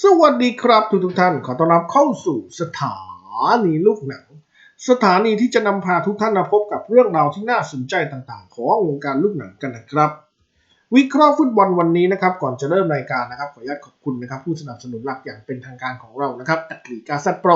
สวัสดีครับทุกทุกท่านขอต้อนรับเข้าสู่สถานีลูกหนัง สถานีที่จะนำพาทุกท่านมาพบกับเรื่องราวที่น่าสนใจต่างๆ ของวงการลูกหนังกันนะครับ วิเคราะห์ฟุตบอลวันนี้นะครับ ก่อนจะเริ่มรายการนะครับ ขออนุญาตขอบคุณนะครับ ผู้สนับสนุนหลักอย่างเป็นทางการของเรานะครับอัตลีกาซัตโปร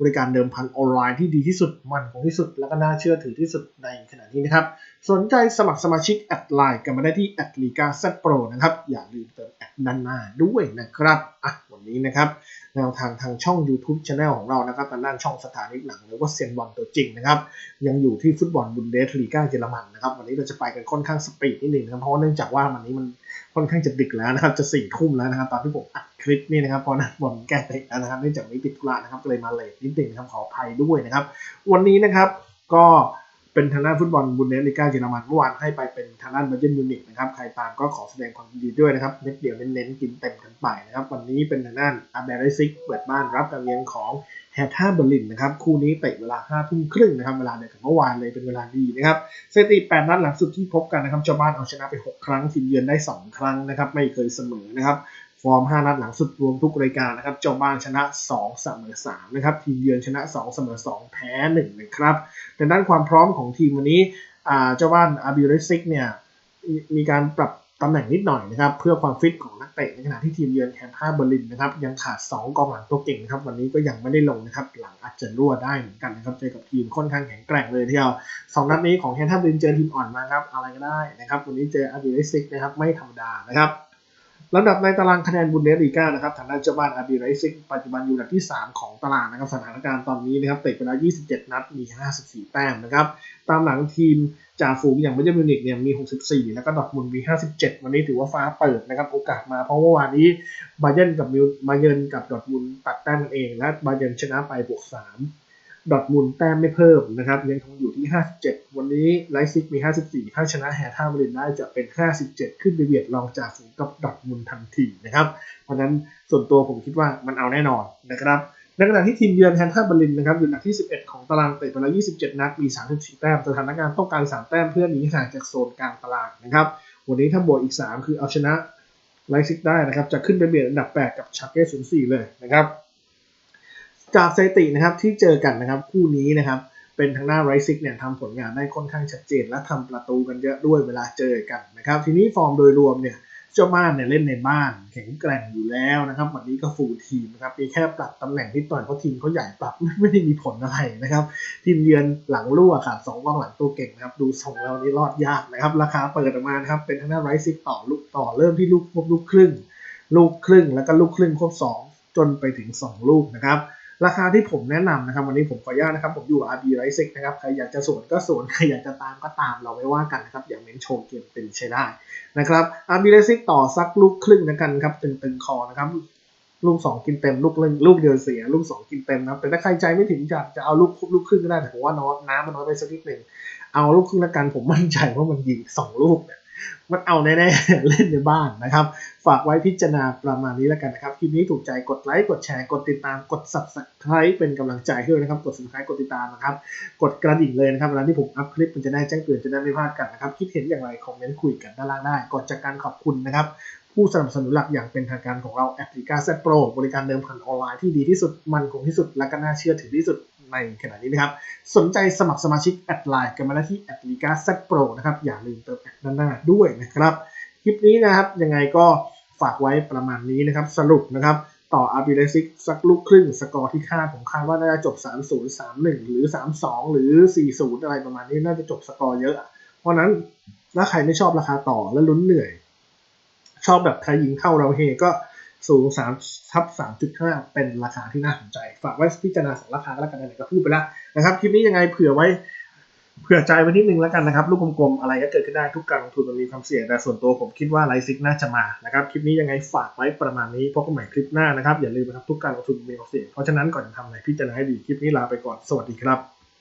บริการเดิมพันออนไลน์ที่ดีที่สุดมันคงที่สุด และก็น่าเชื่อถือที่สุดในขณะนี้นะครับ สนใจสมัครสมาชิกแอดไลน์กันมาได้ที่แอดลีกาเซัตโปรนะครับ อย่าลืมเติมแอดด้านหน้าด้วยนะครับอะวันนี้นะครับแนวทางทางช่อง YouTube c h anel ของเรานะครับทางด้านช่องสถานีหนังหรือว่าเซียนบอลตัวจริงนะครับยังอยู่ที่ฟุตบอลบุนเดสลีกาเยอรมันนะครับวันนี้เราจะไปกันค่อนข้างสปีดนิดหนึ่งนะครับเพราะเนื่องจากว่าวันนี้มันค่อนข้างจะดึกแล้วนะครับจะสี่ทุ่มแล้วนะครับตอนที่ผมอัดคลิปนี่นะครับเพราะนัดบอลแก้เตะแล้วนะครับเนื่องจากวันนี้ติดธุระนะครับก็เลยมาเลทนิดหนึ่งนะครับขออภัยด้วยนะครับ วันนี้นะครับก็เป็นทางด้านฟุตบอลบุนเดสลีกาเยอรมันเมื่อวานให้ไปเป็นทางด้านบาเยิร์นมิวนิกนะครับใครตามก็ขอแสดงความยินดีด้วยนะครับเม็ดเดียวเน้นๆกินเต็มกันไปนะครับวันนี้เป็นทางด้านอาเบรซิกเปิดบ้านรับการเลี้ยงของแฮท่าเบอร์ลินนะครับคู่นี้เตะเวลา5ทุ่มครึ่งนะครับเวลาเดียวกับเมื่อวานเลยเป็นเวลาดีนะครับสถิติ8นัดหลังสุดที่พบกันนะครับเจ้าบ้านเอาชนะไป 6 ครั้งทีมเยือนได้ 2 ครั้งนะครับไม่เคยเสมอนะครับ ฟอร์ม 5 นัดหลังสุดรวมทุกรายการนะครับเจ้าบ้านชนะ 2 เสมอ 3 นะครับ ทีมเยือนชนะ 2 เสมอ 2 แพ้ 1 นะครับแต่ด้านความพร้อมของทีมวันนี้เจ้าบ้านอาบิเรซิกเนี่ยมีการปรับตำแหน่งนิดหน่อยนะครับเพื่อความฟิตของนักเตะในขณะที่ทีมเยือนแคนท่าเบอร์ลินนะครับยังขาด 2 กองหลังตัวเก่งนะครับวันนี้ก็ยังไม่ได้ลงนะครับหลังอาจจะรั่วได้เหมือนกันนะครับเจอกับทีมค่อนข้างแข็งแกร่งเลยทีเดียวสองนัดนี้ของแคนท่าเบอร์ลินเจอทีมอ่อนมาครับอะไรก็ได้นะครับวันนี้เจออาบิเรซิกนะครับไม่ธรรมดานะครับ ลำดับในตารางคะแนนบุนเดสลีกานะครับทางด้านเจ้าบ้านอาบีไรซิกปัจจุบันอยู่อันดับที่ 3 ของตารางนะครับสถานการณ์ตอนนี้นะครับเตะไปแล้ว 27 นัดมี 54 แต้มนะครับตามหลังทีมจ่าฝูงอย่างเบเยิร์มิวนิกเนี่ยมี 64 แล้วก็ดอทมุนมี 57 วันนี้ถือว่าฟ้าเปิดนะครับโอกาสมาเพราะว่าวันนี้บาเยิร์นกับมิวบาเยินกับดอทมุนตัดแต้มกันเอง และบาเยิร์นชนะไปบวก 3 ดอทมุนแต้มไม่เพิ่มนะครับยังคงอยู่ที่ 57 วันนี้ไลซิกมี 54 ถ้าชนะแฮท่าเบอร์ลินได้จะเป็น 57 ขึ้นไปเบียดรองจ่าฝูงกับดอทมุนทันทีนะครับเพราะนั้นส่วนตัวผมคิดว่ามันเอาแน่นอนนะครับในขณะที่ทีมเยือนแฮท่าเบอร์ลินนะครับอยู่อันดับที่ 11 ของตารางเตะไปแล้ว 27 นัดมี 34 แต้มสถานการณ์ต้องการ 3 แต้มเพื่อหนีห่างจากโซนกลางตารางนะครับวันนี้ถ้าบวกอีก 3 คือเอาชนะไลซิกได้นะครับจะขึ้นไปเบียดอันดับ 8 กับชาเก้04 เลยนะครับ จากสถิตินะครับที่เจอกันนะครับคู่นี้นะครับเป็นทางหน้าไรซิกเนี่ยทำผลงานได้ค่อนข้างชัดเจน และทำประตูกันเยอะด้วยเวลาเจอกันนะครับทีนี้ฟอร์มโดยรวมเนี่ยเจ้าบ้านเนี่ยเล่นในบ้านแข็งแกร่งอยู่แล้วนะครับวันนี้ก็ฟูลทีมนะครับมีแค่ปรับตำแหน่งนิดหน่อยเพราะทีมเขาใหญ่ปรับไม่ได้มีผลอะไรนะครับทีมเยือนหลังรั่วขาดสองกองหลังตัวเก่งนะครับดูทรงแล้วนี่รอดยากนะครับราคาเปิดออกมานะครับเป็นทางหน้าไรซิกต่อลูกต่อเริ่มที่ลูกควบลูกครึ่ง ลูกครึ่งแล้วก็ลูกครึ่งควบสองจนไปถึง 2 ลูกนะครับ ราคาที่ผมแนะนำนะครับ วันนี้ผมขออนุญาตนะครับ ผมอยู่ RB r i s e นะครับ ใครอยากจะสวนก็สวน ใครอยากจะตามก็ตามเราไม่ว่ากันนะครับ อย่างเน้นโชว์เกมเป็นใช้ได้นะครับ RB r i s e ต่อสักลูกครึ่งนะกันครับ ตึงๆคอนะครับ ลูก 2 กินเต็ม ลูกเล่นลูกเดียวเสีย ลูก 2 กินเต็มนะครับแต่ถ้าใครใจไม่ถึงจะจะเอาลูกครบลูกครึ่งก็ได้แต่ผมว่าน้อยน้ำมันน้อยไปสักนิดหนึ่งเอาลูกครึ่งละกันผมมั่นใจว่ามันยิงสองลูกเนี่ย มันเอาแน่ๆเล่นในบ้านนะครับ ฝากไว้พิจารณาประมาณนี้แล้วกันนะครับ คลิปนี้ถูกใจกดไลค์กดแชร์กดติดตามกด subscribe เป็นกำลังใจให้ด้วยนะครับ กด subscribe กดติดตามนะครับ กดกระดิ่งเลยนะครับเวลาที่ผมอัพคลิปมันจะได้แจ้งเตือนจะได้ไม่พลาดกันนะครับ คิดเห็นอย่างไรคอมเมนต์คุยกันด้านล่างได้ก่อนจากการขอบคุณนะครับผู้สนับสนุนหลักอย่างเป็นทางการของเราแอปพลิเคชันโปรบริการเดิมพันออนไลน์ที่ดีที่สุดมันคงที่สุดและก็น่าเชื่อถือที่สุด ในขณะนี้นะครับ สนใจสมัครสมาชิกแอดไลน์กันมาได้ที่แอปพลิเคชัโปรนะครับ อย่าลืมเติมแอดด้านหน้าด้วยนะครับ คลิปนี้นะครับยังไงก็ฝากไว้ประมาณนี้นะครับ สรุปนะครับต่ออาร์บิเลซิกสักลูกครึ่ง สกอร์ที่คาดผมคาดว่าน่าจะจบ 3 0 3 1 หรือ 3 2 หรือ 4 0 อะไรประมาณนี้น่าจะจบสกอร์เยอะ เพราะนั้นถ้าใครไม่ชอบราคาต่อและลุ้นเหนื่อย ชอบแบบใครยิงเข้าเราเฮก็ สูง3ทับ3.5 เป็นราคาที่น่าสนใจ ฝากไว้พิจารณาสองราคาแล้วกันไหนก็พูดไปแล้วนะครับ คลิปนี้ยังไงเผื่อไว้เผื่อใจไว้นิดนึงแล้วกันนะครับ ลูกกลมๆอะไรก็เกิดขึ้นได้ทุกการลงทุนมันมีความเสี่ยง แต่ส่วนตัวผมคิดว่าไลซิกน่าจะมานะครับ คลิปนี้ยังไงฝากไว้ประมาณนี้พบกันใหม่คลิปหน้านะครับ อย่าลืมนะครับทุกการลงทุนมีความเสี่ยง เพราะฉะนั้นก่อนจะทำอะไรพิจารณาให้ดี คลิปนี้ลาไปก่อน สวัสดีครับ